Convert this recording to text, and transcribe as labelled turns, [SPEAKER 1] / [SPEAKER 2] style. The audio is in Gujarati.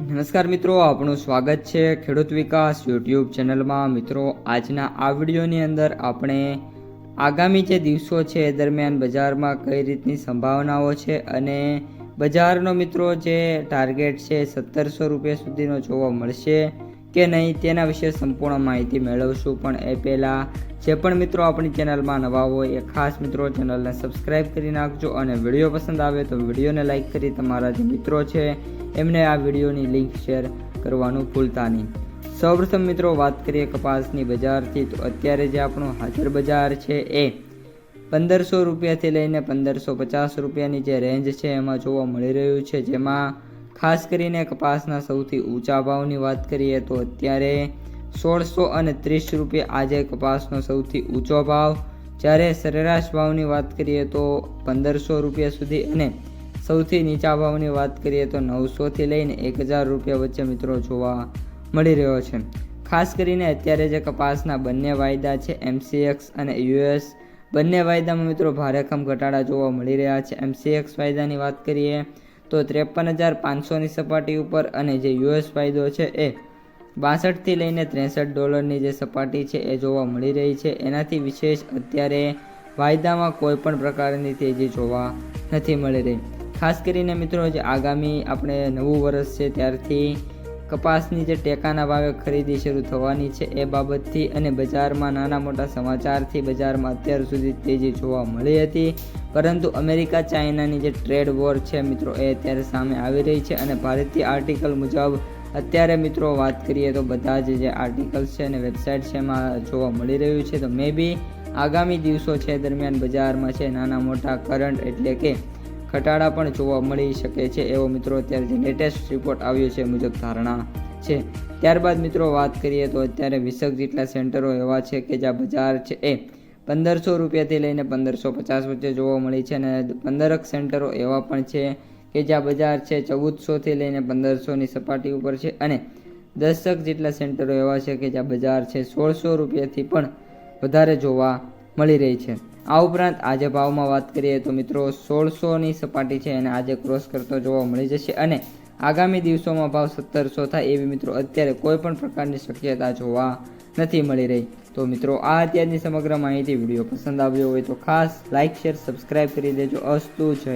[SPEAKER 1] નમસ્કાર મિત્રો આપણું સ્વાગત છે ખેડૂત વિકાસ યુટ્યુબ ચેનલમાં. મિત્રો, આજના આ વિડીયોની અંદર આપણે આગામી જે દિવસો છે એ દરમિયાન બજારમાં કઈ રીતની સંભાવનાઓ છે અને બજારનો મિત્રો જે ટાર્ગેટ છે સત્તરસો રૂપિયા સુધીનો જોવા મળશે. કે નહીં તેના વિશે સંપૂર્ણ માહિતી મેળવશું. પણ એ પહેલાં જે પણ મિત્રો આપણી ચેનલમાં નવા હોય, એ ખાસ મિત્રો ચેનલને સબસ્ક્રાઇબ કરી નાખજો અને વીડિયો પસંદ આવે તો વિડીયોને લાઇક કરી તમારા જે મિત્રો છે, એમને આ વિડીયોની લિંક શેર કરવાનું ભૂલતા નહીં. સૌપ્રથમ મિત્રો વાત કરીએ કપાસની બજારથી. તો અત્યારે જે આપણું હાજર બજાર છે એ પંદરસો રૂપિયાથી લઈને પંદરસો પચાસ રૂપિયાની જે રેન્જ છે, એમાં જોવા મળી રહ્યું છે. જેમાં ખાસ કરીને કપાસના સૌથી ઊંચા ભાવની વાત કરીએ તો અત્યારે સોળસો અને ત્રીસ રૂપિયા આજે કપાસનો સૌથી ઊંચો ભાવ. જ્યારે સરેરાશ ભાવની વાત કરીએ તો પંદરસો રૂપિયા સુધી અને સૌથી નીચા ભાવની વાત કરીએ તો નવસોથી લઈને એક હજાર રૂપિયા વચ્ચે મિત્રો જોવા મળી રહ્યો છે. ખાસ કરીને અત્યારે જે કપાસના બંને વાયદા છે, એમસીએક્સ અને યુએસ, બંને વાયદામાં મિત્રો ભારેખમ ઘટાડા જોવા મળી રહ્યા છે. એમસીએક્સ વાયદાની વાત કરીએ તો ત્રેપન હજાર પાંચસોની સપાટી ઉપર અને જે યુએસ વાયદો છે એ બાસઠથી લઈને ત્રેસઠ ડોલરની જે સપાટી છે એ જોવા મળી રહી છે. એનાથી વિશેષ અત્યારે વાયદામાં કોઈ પણ પ્રકારની તેજી જોવા નથી મળી રહી. ખાસ કરીને મિત્રો, જે આગામી આપણે નવું વર્ષ છે ત્યારથી કપાસની જે ટેકાના ભાવે ખરીદી શરૂ થવાની છે એ બાબતથી અને બજારમાં નાના મોટા સમાચારથી બજારમાં અત્યાર સુધી તેજી જોવા મળી હતી. પરંતુ અમેરિકા ચાઇનાની જે ટ્રેડ વોર છે મિત્રો એ અત્યારે સામે આવી રહી છે અને ભારતીય આર્ટિકલ મુજબ અત્યારે મિત્રો વાત કરીએ તો બધા જ આર્ટિકલ્સ છે અને વેબસાઇટ છે એમાં જોવા મળી રહ્યું છે. તો મે બી આગામી દિવસો છે દરમિયાન બજારમાં છે નાના મોટા કરંટ એટલે કે ઘટાડા પણ જોવા મળી શકે છે. એવો મિત્રો અત્યારે જે લેટેસ્ટ રિપોર્ટ આવ્યો છે મુજબ ધારણા છે. ત્યારબાદ મિત્રો વાત કરીએ તો અત્યારે વીસક જેટલા સેન્ટરો એવા છે કે જ્યાં બજાર છે એ પંદરસો રૂપિયાથી લઈને પંદરસો પચાસ વચ્ચે જોવા મળી છે અને પંદરક સેન્ટરો એવા પણ છે કે જ્યાં બજાર છે ચૌદસોથી લઈને પંદરસોની સપાટી ઉપર છે અને દસક જેટલા સેન્ટરો એવા છે કે જ્યાં બજાર છે સોળસો રૂપિયાથી પણ વધારે જોવા મળી રહી છે. આ ઉપરાંત આજે ભાવમાં વાત કરીએ તો મિત્રો સોળસોની સપાટી છે એને આજે ક્રોસ કરતો જોવા મળી જશે અને આગામી દિવસોમાં ભાવ સત્તરસો થાય એવી મિત્રો અત્યારે કોઈ પણ પ્રકારની શક્યતા જોવા નથી મળી રહી. તો મિત્રો આ અત્યારની સમગ્ર માહિતી વીડિયો પસંદ આવ્યો હોય તો ખાસ લાઇક શેર સબસ્ક્રાઈબ કરી દેજો. અસ્તુ જય